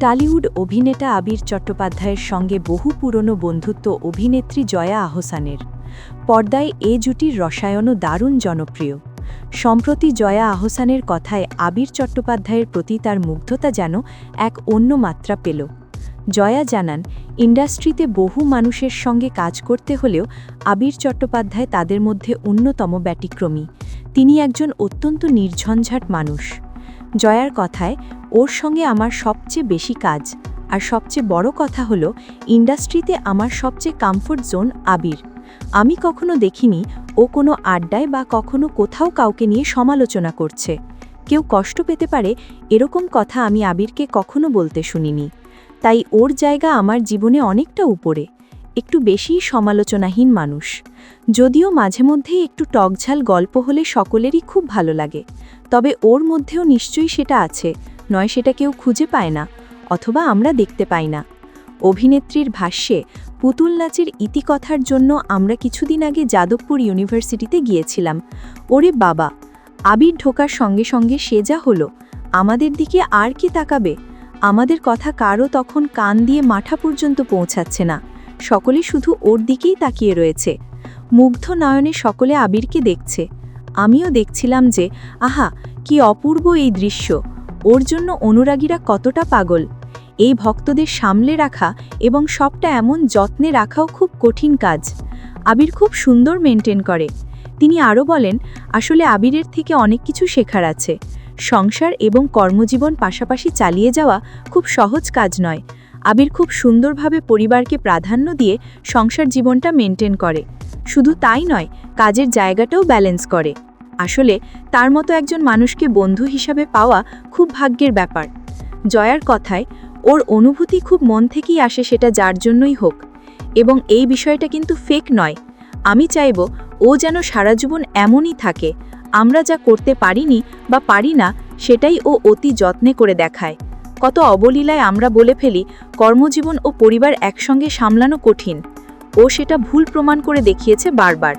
Tollywood অভিনেতা আবির চট্টোপাধ্যায়ের সঙ্গে বহু পুরনো বন্ধুত্ব অভিনেত্রী জয়া আহসানের। পর্দায় এ জুটির রসায়নও দারুণ জনপ্রিয়। সম্প্রতি জয়া আহসানের কথায় আবির চট্টোপাধ্যায়ের প্রতি তার মুগ্ধতা যেন এক অন্য মাত্রা পেল। জয়া জানান, ইন্ডাস্ট্রিতে বহু মানুষের সঙ্গে কাজ করতে হলেও আবির চট্টোপাধ্যায় তাদের মধ্যে অন্যতম ব্যতিক্রমী। তিনি একজন অত্যন্ত নির্ঝঞ্ঝাট মানুষ। জয়ার কথায় ওর সঙ্গে আমার সবচেয়ে বেশি কাজ। আর সবচেয়ে বড় কথা হলো, ইন্ডাস্ট্রিতে আমার সবচেয়ে কমফোর্ট জোন আবির। আমি কখনো দেখিনি ও কোনো আড্ডায় বা কখনো কোথাও কাউকে নিয়ে সমালোচনা করছে। কেউ কষ্ট পেতে পারে, এরকম কথা আমি আবিরকে কখনো বলতে শুনিনি। তাই ওর জায়গা আমার জীবনে অনেকটা উপরে। একটু বেশিই সমালোচনাহীন মানুষ। যদিও মাঝে মধ্যেই একটু টকঝাল গল্প হলে সকলেরই খুব ভালো লাগে। তবে ওর মধ্যেও নিশ্চয়ই সেটা আছে। নয় সেটা কেউ খুঁজে পায় না, অথবা আমরা দেখতে পাই না। অভিনেত্রীর ভাষ্যে, পুতুল নাচের ইতিকথার জন্য আমরা কিছুদিন আগে যাদবপুর ইউনিভার্সিটিতে গিয়েছিলাম। ওরে বাবা! আবির ঢোকার সঙ্গে সঙ্গে সে যা হলো, আমাদের দিকে আর কি তাকাবে? আমাদের কথা কারও তখন কান দিয়ে মাঠা পর্যন্ত পৌঁছাচ্ছে না। সকলে শুধু ওর দিকেই তাকিয়ে রয়েছে। মুগ্ধ নয়নে সকলে আবিরকে দেখছে। আমিও দেখছিলাম যে, আহা, কি অপূর্ব এই দৃশ্য। ওর জন্য অনুরাগীরা কতটা পাগল। এই ভক্তদের সামলে রাখা এবং সবটা এমন যত্নে রাখাও খুব কঠিন কাজ। আবির খুব সুন্দর মেনটেন করে। তিনি আরও বলেন, আসলে আবিরের থেকে অনেক কিছু শেখার আছে। সংসার এবং কর্মজীবন পাশাপাশি চালিয়ে যাওয়া খুব সহজ কাজ নয়। আবির খুব সুন্দরভাবে পরিবারকে প্রাধান্য দিয়ে সংসার জীবনটা মেনটেন করে। শুধু তাই নয়, কাজের জায়গাটাও ব্যালেন্স করে। আসলে তার মতো একজন মানুষকে বন্ধু হিসাবে পাওয়া খুব ভাগ্যের ব্যাপার। জয়ার কথায়, ওর অনুভূতি খুব মন থেকেই আসে সেটা যার জন্যই হোক। এবং এই বিষয়টা কিন্তু ফেক নয়। আমি চাইব ও যেন সারা জীবন এমনই থাকে, আমরা যা করতে পারিনি বা পারি না সেটাই ও অতি যত্নে করে দেখায়। কত অবলীলায় আমরা বলে ফেলি, কর্মজীবন ও পরিবার একসঙ্গে সামলানো কঠিন। ও সেটা ভুল প্রমাণ করে দেখিয়েছে বারবার।